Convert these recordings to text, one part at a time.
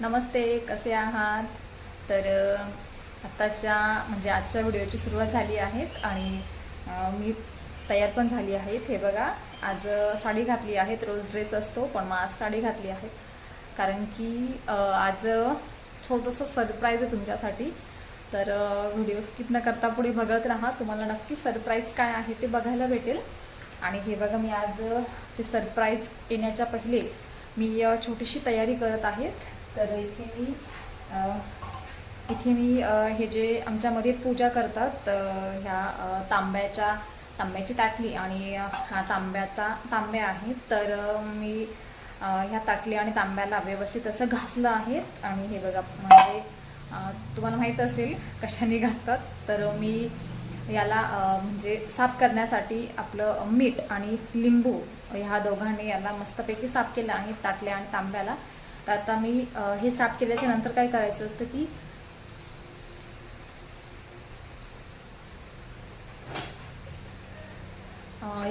नमस्ते कसे आहात? तर आत्ताच्या म्हणजे आजच्या व्हिडिओची सुरुवात झाली आहे आणि मी तयार पण झाली आहेत हे बघा आज साडी घातली आहेत रोज ड्रेस असतो पण मग आज साडी घातली आहे. कारण की आज छोटंसं सरप्राईज आहे तुमच्यासाठी. तर व्हिडिओ स्किप न करता पुढे बघत राहा. तुम्हाला नक्की सरप्राईज काय आहे ते बघायला भेटेल. आणि हे बघा मी आज ते सरप्राईज येण्याच्या पहिले मी छोटीशी तयारी करत आहेत तर इथे मी इथे मी हे जे आमच्यामध्ये पूजा करतात ह्या तांब्याच्या तांब्याची ताटली आणि हा तांब्याचा तांब्या आहे तर मी ह्या ताटली आणि तांब्याला व्यवस्थित असं घासलं आहे. आणि हे बघा म्हणजे तुम्हाला माहीत असेल कशाने घासतात. तर मी याला म्हणजे साफ करण्यासाठी आपलं मीठ आणि लिंबू ह्या दोघांनी याला मस्तपैकी साफ केलं आहे ताटल्या आणि तांब्याला तर आता मी हे साफ केल्याच्यानंतर काय करायचं असतं की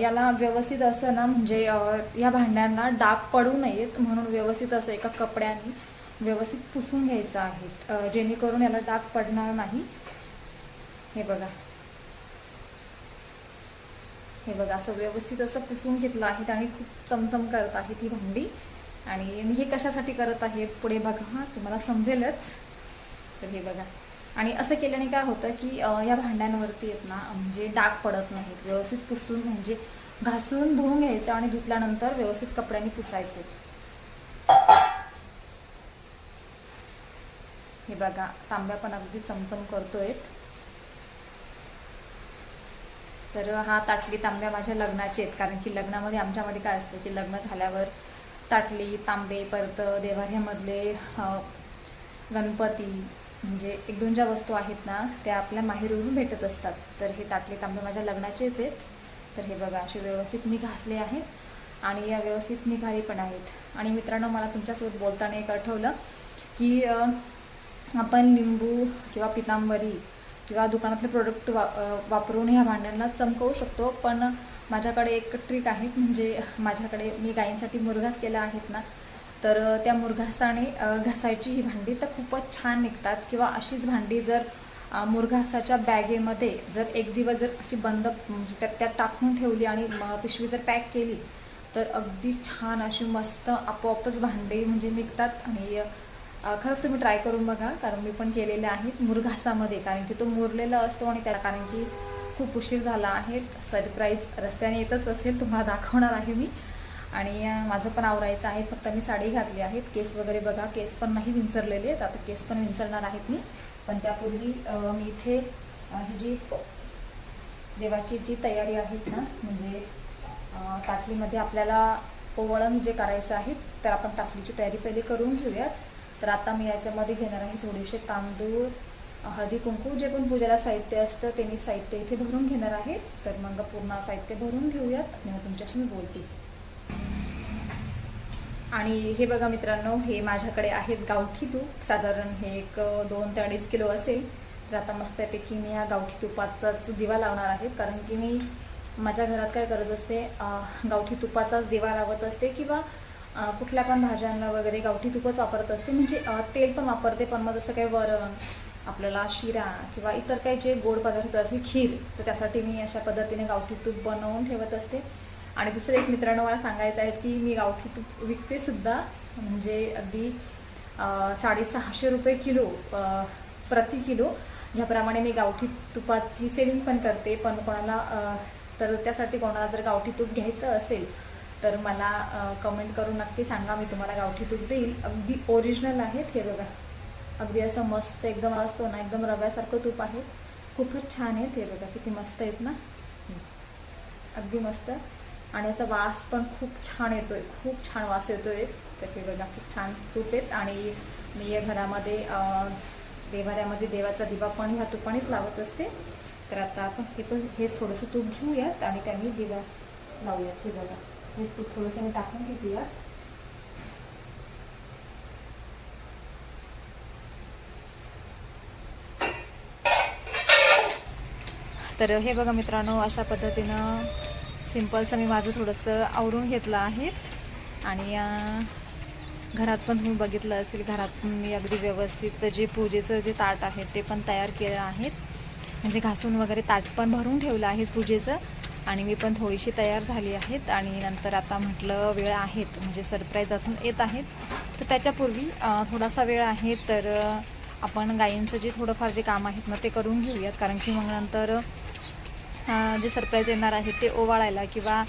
याला व्यवस्थित असं ना म्हणजे या भांड्यांना डाग पडू नयेत म्हणून व्यवस्थित असं एका कपड्याने व्यवस्थित पुसून घ्यायचं आहे. जेणेकरून याला डाग पडणार नाही. हे बघा. हे बघा असं व्यवस्थित असं पुसून घेतलं आहे आणि खूप चमचम करत आहे ती भांडी. आणि मी हे कशासाठी करत आहे पुढे बघा हां तुम्हाला समजेलच. तर हे बघा. आणि असं केल्याने काय होतं की या भांड्यांवरती येत ना म्हणजे डाग पडत नाहीत. व्यवस्थित पुसून म्हणजे घासून धुवून घ्यायचं आणि धुतल्यानंतर व्यवस्थित कपड्यांनी पुसायचे. हे बघा तांब्या पण अगदी चमचम करतोय तर हा ताटली तांब्या माझ्या लग्नाचे आहेत. कारण की लग्नामध्ये आमच्यामध्ये काय असतं की लग्न झाल्यावर ताटली तांबे परत देवाऱ्यामधले ह्यामधले गणपती म्हणजे एक दोन ज्या वस्तू आहेत ना त्या आपल्या माहेरून भेटत असतात. तर हे ताटले तांबे माझ्या लग्नाचेच आहेत. तर हे बघा असे व्यवस्थित मी घासले आहेत आणि या व्यवस्थित निघाले पण आहेत. आणि मित्रांनो मला तुमच्यासोबत बोलताना एक आठवलं की आपण लिंबू किंवा पितांबरी किंवा दुकानातले प्रोडक्ट वा वापरून ह्या भांड्यांना चमकवू शकतो. पण माझ्याकडे एक ट्रिक आहे म्हणजे माझ्याकडे मी गायींसाठी मुरघास केला आहेत ना तर त्या मुरघासाने घासायची ही भांडी तर खूपच छान निघतात. किंवा अशीच भांडी जर मुरघासाच्या बॅगेमध्ये जर एक दिवस जर अशी बंद म्हणजे त्यात त्यात टाकून ठेवली आणि म- पिशवी जर पॅक केली तर अगदी छान अशी मस्त आपोआपच भांडे म्हणजे निघतात. आणि खरंच तुम्ही ट्राय करून बघा कारण मी पण केलेले आहेत मुरघासामध्ये कारण की तो मुरलेला असतो आणि त्याला कारण की खूप उशीर झाला आहे सरप्राईज रस्त्याने येतच असेल तुम्हाला दाखवणार आहे मी. आणि माझं पण आवरायचं आहे फक्त मी साडी घातली आहेत केस वगैरे बघा केस पण नाही विंचरलेले आहेत आता केस पण विंचरणार आहेत मी. पण त्यापूर्वी मी इथे ही जी देवाची जी तयारी आहे ना म्हणजे ताटलीमध्ये आपल्याला ओवळण जे करायचं आहे तर आपण ताटलीची तयारी पहिले करून घेऊयात. तर आता मी याच्यामध्ये घेणार आहे थोडेसे तांदूळ हळदी कुंकू जे पण पूजेला साहित्य असतं ते मी साहित्य इथे भरून घेणार आहे. तर मग पूर्ण साहित्य भरून घेऊयात आणि मग तुमच्याशी मी बोलते. आणि हे बघा मित्रांनो हे माझ्याकडे आहेत गावठी तूप. साधारण हे एक दोन ते अडीच किलो असेल. तर आता मस्तपैकी मी या गावठी तुपाचाच दिवा लावणार आहे. कारण की मी माझ्या घरात काय करत असते गावठी तुपाचाच दिवा लावत असते किंवा कुठल्या पण भाज्यांना वगैरे गावठी तुपच वापरत असते. म्हणजे तेल पण वापरते पण मग जसं काही वरण आपल्याला शिरा किंवा इतर काही जे गोड पदार्थ असते खीर तर त्यासाठी मी अशा पद्धतीने गावठी तूप बनवून ठेवत असते. आणि दुसरं एक मित्रांनो मला सांगायचं आहे की मी गावठी तूप विकते सुद्धा. म्हणजे अगदी साडेसहाशे रुपये किलो प्रति किलो. ह्याप्रमाणे मी गावठी तुपाची सेलिंग पण करते. पण कोणाला तर त्यासाठी कोणाला जर गावठी तूप घ्यायचं असेल तर मला कमेंट करून नक्की सांगा मी तुम्हाला गावठी तूप देईल. अगदी ओरिजिनल आहेत हे बघा. अगदी असं मस्त एकदम असतो ना एकदम रव्यासारखं तूप आहे. खूपच छान आहेत हे बघा किती मस्त आहेत ना. अगदी मस्त. आणि याचा वास पण खूप छान येतोय खूप छान वास येतोय. तर हे बघा खूप छान तूप आहेत. आणि मी या घरामध्ये देवाऱ्यामध्ये देवाचा दिवा पण ह्या तुपानेच लावत असते. तर आता आपण हे पण हेच थोडंसं तूप घेऊयात आणि त्यांनी दिवा लावूयात हे बघा. हेच तूप थोडंसं मी टाकून घेऊयात तर हे बघा मित्रांनो अशा पद्धतीनं सिम्पलचं मी माझं थोडंसं आवरून घेतलं आहे. आणि घरात पण तुम्ही बघितलं असेल घरात मी अगदी व्यवस्थित जे पूजेचं जे ताट आहे ते पण तयार केलं आहेत म्हणजे घासून वगैरे ताट पण भरून ठेवलं आहे पूजेचं. आणि मी पण थोडीशी तयार झाली आहेत आणि नंतर आता म्हटलं वेळ आहेत म्हणजे सरप्राईज असून येत आहेत. तर त्याच्यापूर्वी थोडासा वेळ आहे तर आपण गायींचं जे थोडंफार जे काम आहेत ना ते करून घेऊयात. कारण की मग नंतर जे सरप्राईज येणार आहे ते ओवाळायला किंवा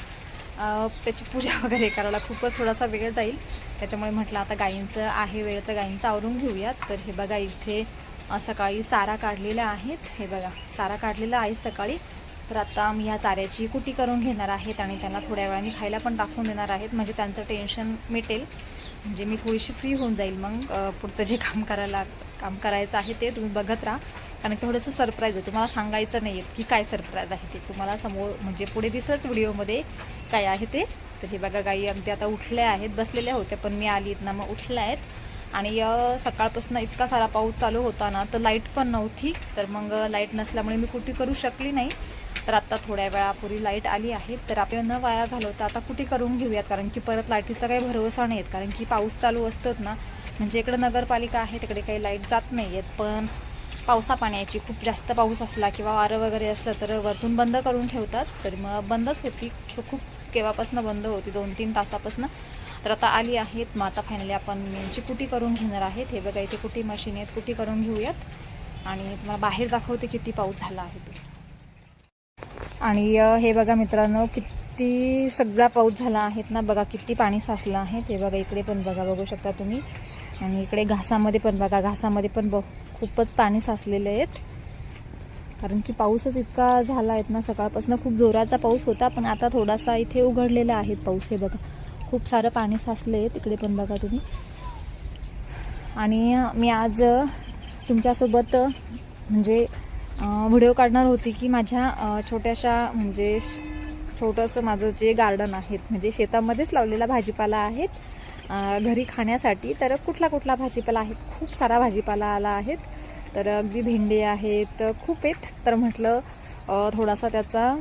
त्याची पूजा वगैरे करायला खूपच थोडासा वेळ जाईल. त्याच्यामुळे म्हटलं आता गायींचं आहे वेळ तर गायींचं आवरून घेऊयात. तर हे बघा इथे सकाळी चारा काढलेला आहेत. हे बघा चारा काढलेला आहे सकाळी. तर आता मी ह्या चाऱ्याची कुटी करून घेणार आहेत आणि त्यांना थोड्या वेळाने खायला पण टाकून देणार आहेत. म्हणजे त्यांचं टेन्शन मिटेल. म्हणजे मी थोडीशी फ्री होऊन जाईल मग. पुढचं जे काम करायला काम करायचं आहे ते तुम्ही बघत राहा. कारण थोडंसं सरप्राईज आहे. तुम्हाला सांगायचं नाही आहे की काय सरप्राईज आहे ते. तुम्हाला समोर म्हणजे पुढे दिसलंच व्हिडिओमध्ये काय आहे ते. तर हे बघा गाई अगदी आता उठल्या आहेत. बसलेल्या होत्या पण मी आली ना मग उठल्या आहेत. आणि सकाळपासून इतका सारा पाऊस चालू होता ना तर लाइट पण नव्हती. तर मग लाइट नसल्यामुळे मी कुठे करू शकली नाही. तर आत्ता थोड्या वेळापूर्वी लाइट आली आहे. तर आपण न वाया घालवता आता कुठे करून घेऊयात? कारण की परत लाईटीचा काही भरोसा नाही आहेत कारण की पाऊस चालू असतोच ना. म्हणजे इकडं नगरपालिका आहे तिकडे काही लाइट जात नाही आहेत पण पावसा पाण्याची खूप जास्त पाऊस असला किंवा वारं वगैरे असलं तर वरतून बंद करून ठेवतात. तर मग बंदच होती. खूप केव्हापासून बंद होती. दोन तीन तासापासून. तर आता आली आहेत. मग आता फायनली आपण यांची कुटी करून घेणार आहेत? हे बघा इथे कुटी मशीन आहेत? कुटी करून घेऊयात? आणि तुम्हाला बाहेर दाखवते किती पाऊस झाला आहे ते. आणि हे बघा मित्रांनो किती सगळा पाऊस झाला आहेत ना बघा किती पाणी साचलं आहे ते बघा इकडे पण बघा बघू शकता तुम्ही. आणि इकडे घासामध्ये पण बघा घासामध्ये पण ब खूपच पाणी साचलेले आहेत. कारण की पाऊसच इतका झाला आहेत ना सकाळपासून खूप जोराचा पाऊस होता पण आता थोडासा इथे उघडलेला आहे पाऊस हे बघा. खूप सारं पाणी साचलं आहे तिकडे पण बघा तुम्ही. आणि मी आज तुमच्यासोबत म्हणजे व्हिडिओ काढणार होती की माझ्या छोट्याशा म्हणजे श- छोटंसं माझं जे गार्डन आहेत म्हणजे शेतामध्येच लावलेला भाजीपाला आहेत घरी खाण्यासाठी तर कुठला कुठला भाजीपाला आहेत? खूप सारा भाजीपाला आला आहेत. तर अगदी भेंडे आहेत खूप आहेत. तर म्हटलं थोडासा त्याचा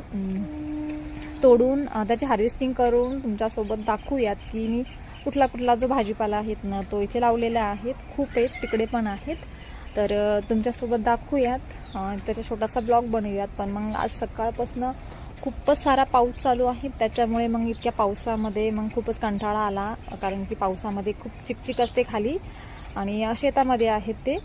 तोडून त्याची हार्वेस्टिंग करून तुमच्यासोबत दाखवूयात की मी कुठला कुठला जो भाजीपाला आहेत ना तो इथे लावलेला आहेत. खूप आहेत तिकडे पण आहेत. तर तुमच्यासोबत दाखवूयात. त्याचा छोटासा ब्लॉग बनवूयात. पण मग आज सकाळपासून खूपच सारा पाऊस चालू आहे. त्याच्यामुळे मग इतक्या पावसामध्ये मग खूपच कंटाळा आला कारण की पावसामध्ये खूप चिकचिक असते खाली आणि शेतामध्ये आहेत ते.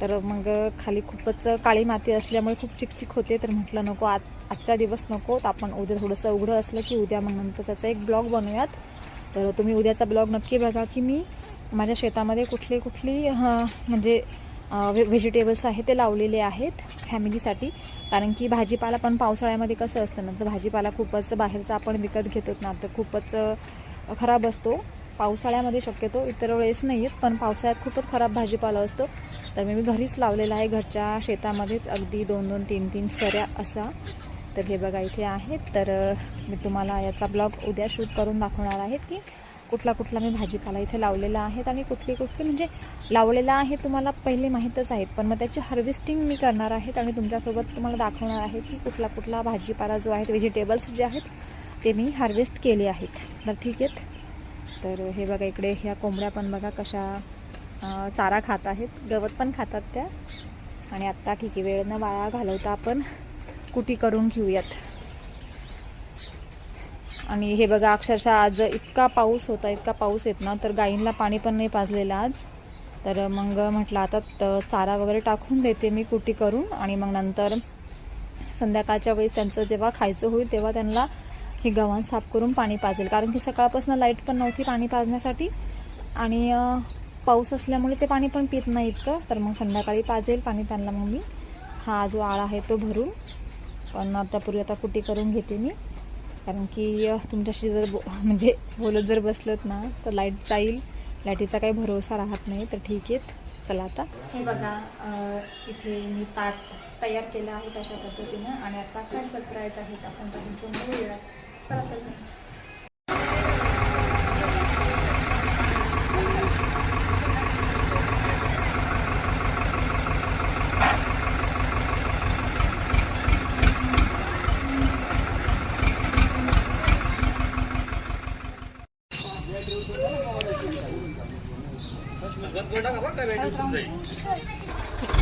तर मग खाली खूपच काळी माती असल्यामुळे खूप चिकचिक होते. तर म्हटलं नको आज आजचा दिवस नको. तर आपण उद्या थोडंसं उघडं असलं की उद्या मग नंतर त्याचा एक ब्लॉग बनवूयात. तर तुम्ही उद्याचा ब्लॉग नक्की बघा की मी माझ्या शेतामध्ये कुठले कुठली म्हणजे व्हे व्हेजिटेबल्स आहे ते लावलेले आहेत फॅमिलीसाठी कारण की भाजीपाला पण पावसाळ्यामध्ये कसं असतं ना तर भाजीपाला खूपच बाहेरचा आपण विकत घेतो ना तर खूपच खराब असतो. पावसाळ्यामध्ये शक्यतो इतर वेळेस नाही आहेत पण पावसाळ्यात खूपच खराब भाजीपाला असतो. तर मी घरीच लावलेला आहे घरच्या शेतामध्येच अगदी दोन दोन तीन तीन सऱ्या असा. तर हे बघा इथे आहेत. तर मी तुम्हाला याचा ब्लॉग उद्या शूट करून दाखवणार आहेत की कुठला कुठला मी भाजीपाला इथे लावलेला आहेत आणि कुठली कुठली म्हणजे लावलेला आहे तुम्हाला पहिले माहीतच आहेत. पण मग त्याची हार्वेस्टिंग मी करणार आहेत आणि तुमच्यासोबत तुम्हाला दाखवणार आहे की कुठला कुठला भाजीपाला जो आहे व्हेजिटेबल्स जे आहेत ते मी हार्वेस्ट केले आहेत. तर ठीक आहेत? तर हे बघा इकडे ह्या कोंबड्या पण बघा कशा चारा खात आहेत. गवत पण खातात त्या. आणि आत्ता ठीक आहे वेळ न वाया घालवता आपण कुटी करून घेऊयात. आणि हे बघा अक्षरशः आज इतका पाऊस होता इतका पाऊस येत ना तर गाईंना पाणी पण नाही पाजलेलं आज. तर मग म्हटलं आता तर चारा वगैरे टाकून देते मी कुटी करून आणि मग नंतर संध्याकाळच्या वेळेस त्यांचं जेव्हा खायचं होईल तेव्हा त्यांना हे गव्हाण साफ करून पाणी पाजेल. कारण की सकाळपासून लाइट पण नव्हती पाणी पाजण्यासाठी आणि पाऊस असल्यामुळे ते पाणी पण पित नाही इतकं. तर मग संध्याकाळी पाजेल पाणी त्यांना मग मी. हा जो आळा आहे तो भरून. पण त्यापूर्वी आता कुटी करून घेते मी. कारण की तुमच्याशी जर बो म्हणजे बोलत जर बसलत ना तर लाइट जाईल. लाईटीचा काही भरोसा राहत नाही तर ठीक आहे. चला आता. हे बघा इथे मी ताट तयार केलं आहे तशा पद्धतीनं आणि आता काय सरप्राईज आहेत आपण तुमचं बघूया. गंजोडा का बरं? काय भेटून जाईल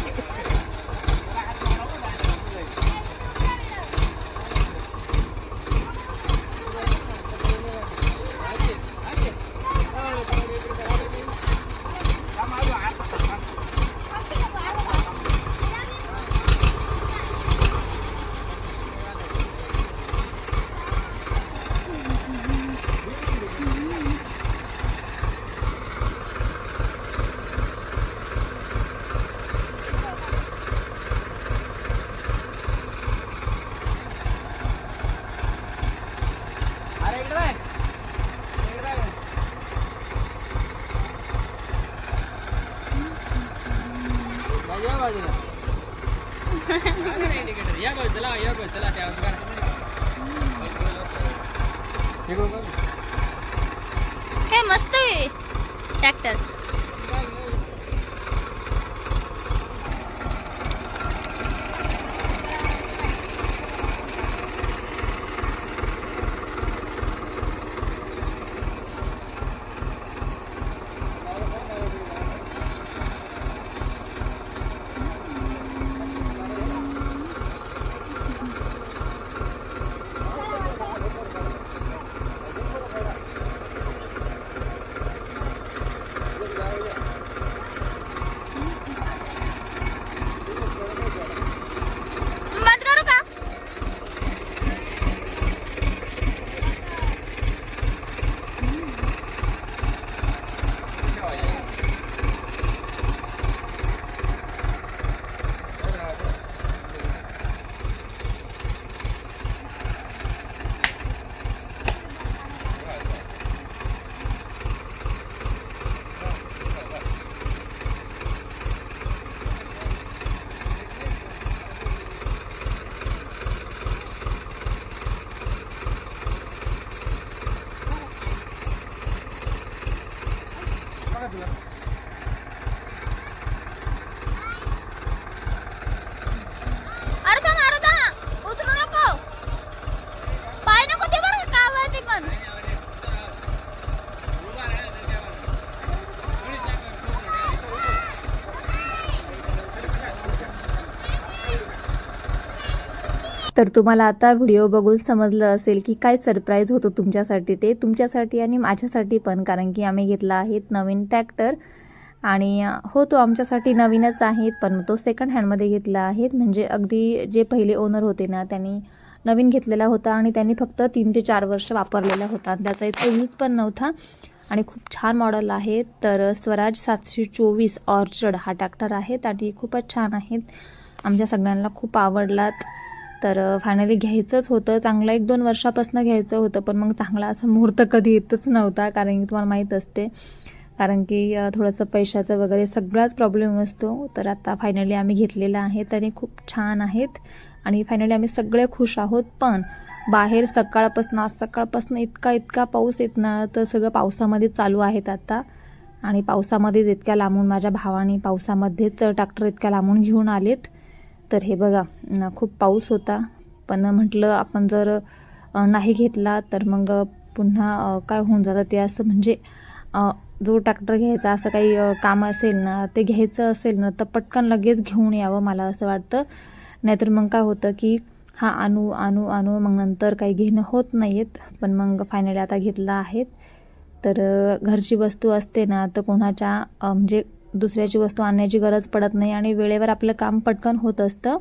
हे मस्त आहे. ट्रॅक्टर मत करू का अरे थांब अरे थांब उतरू नको पाय नको ते बरं का ते पण तर तुम्हाला आता व्हिडिओ बघून समजलं असेल की काय सरप्राईज होतं तुमच्यासाठी ते. तुमच्यासाठी आणि माझ्यासाठी पण कारण की आम्ही घेतला आहे नवीन ट्रॅक्टर आणि हो तो आमच्यासाठी नवीनच आहे पण तो सेकंड हँडमध्ये घेतला आहे. म्हणजे अगदी जे पहिले ओनर होते ना त्यांनी नवीन घेतलेला होता आणि त्यांनी फक्त तीन ते चार वर्ष वापरलेला होता. आणि त्याचा इतका यूज पण नव्हता आणि खूप छान मॉडेल आहे. तर स्वराज सातशे चोवीस ऑर्चर्ड हा ट्रॅक्टर आहे. आणि खूपच छान आहेत. आमच्या सगळ्यांना खूप आवडलात. तर फायनली घ्यायचंच होतं. चांगलं एक दोन वर्षापासून घ्यायचं होतं पण मग चांगला असा मुहूर्त कधी येतच नव्हता कारण की तुम्हाला माहीत असते. कारण की थोडंसं पैशाचं वगैरे सगळाच प्रॉब्लेम असतो. तर आता फायनली आम्ही घेतलेला आहे. तरी खूप छान आहेत. आणि फायनली आम्ही सगळे खुश आहोत. पण बाहेर सकाळपासून आज सकाळपासून इतका इतका पाऊस येत ना तर सगळं पावसामध्ये चालू आहेत आता. आणि पावसामध्येच इतक्या लांबून माझ्या भावाने पावसामध्येच ट्रॅक्टर इतक्या लांबून घेऊन आलेत. तर हे बघा खूप पाऊस होता. पण म्हटलं आपण जर नाही घेतला तर मग पुन्हा काय होऊन जातं ते असं म्हणजे जो ट्रॅक्टर घ्यायचा असं काही काम असेल ना ते घ्यायचं असेल ना तर पटकन लगेच घेऊन यावं मला असं वाटतं. नाहीतर मग काय होतं की हा आणू आणू आणू मग नंतर काही घेणं होत नाही आहेत पण मग फायनली आता घेतला आहेत. तर घरची वस्तू असते ना तर कोणाच्या म्हणजे दुसऱ्याची वस्तू आणण्याची गरज पडत नाही आणि वेळेवर आपलं काम पटकन होत असतं.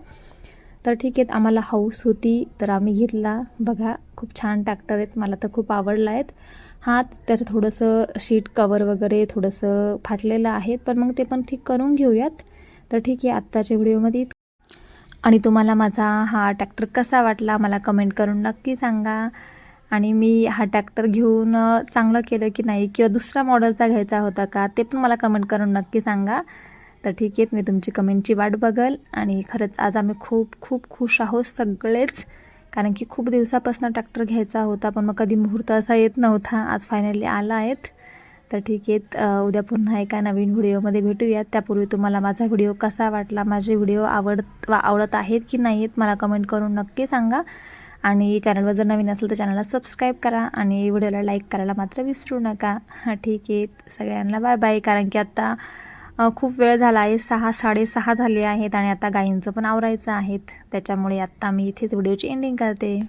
तर ठीक आहे आम्हाला हाऊस होती तर आम्ही घेतला. बघा खूप छान ट्रॅक्टर आहेत. मला तर खूप आवडला आहेत. हा त्याचं थोडंसं शीट कवर वगैरे थोडंसं फाटलेलं आहे पण मग ते पण ठीक करून घेऊयात. तर ठीक आहे आत्ताच्या व्हिडिओमध्ये आणि तुम्हाला माझा हा ट्रॅक्टर कसा वाटला मला कमेंट करून नक्की सांगा. आणि मी हा ट्रॅक्टर घेऊन चांगलं केलं की नाही किंवा दुसऱ्या मॉडेलचा घ्यायचा होता का ते पण मला कमेंट करून नक्की सांगा. तर ठीक आहे मी तुमची कमेंटची वाट बघल आणि खरंच आज आम्ही खूप खूप खुश आहोत सगळेच. कारण की खूप दिवसापासून ट्रॅक्टर घ्यायचा होता पण मग कधी मुहूर्त असा येत नव्हता. आज फायनली आला आहेत. तर ठीक आहेत उद्या पुन्हा एका नवीन व्हिडिओमध्ये भेटूयात. त्यापूर्वी तुम्हाला माझा व्हिडिओ कसा वाटला माझे व्हिडिओ आवडत आवडत आहेत की नाही आहेत मला कमेंट करून नक्की सांगा. आणि चॅनलवर जर नवीन असेल तर चॅनलला सबस्क्राईब करा आणि व्हिडिओला लाईक करायला मात्र विसरू नका. हां ठीक आहे. सगळ्यांना बाय बाय कारण की आत्ता खूप वेळ झाला आहे. सहा साडेसहा झाले आहेत आणि आता गायींचं पण आवरायचं आहेत त्याच्यामुळे आत्ता मी इथेच व्हिडिओची एंडिंग करते.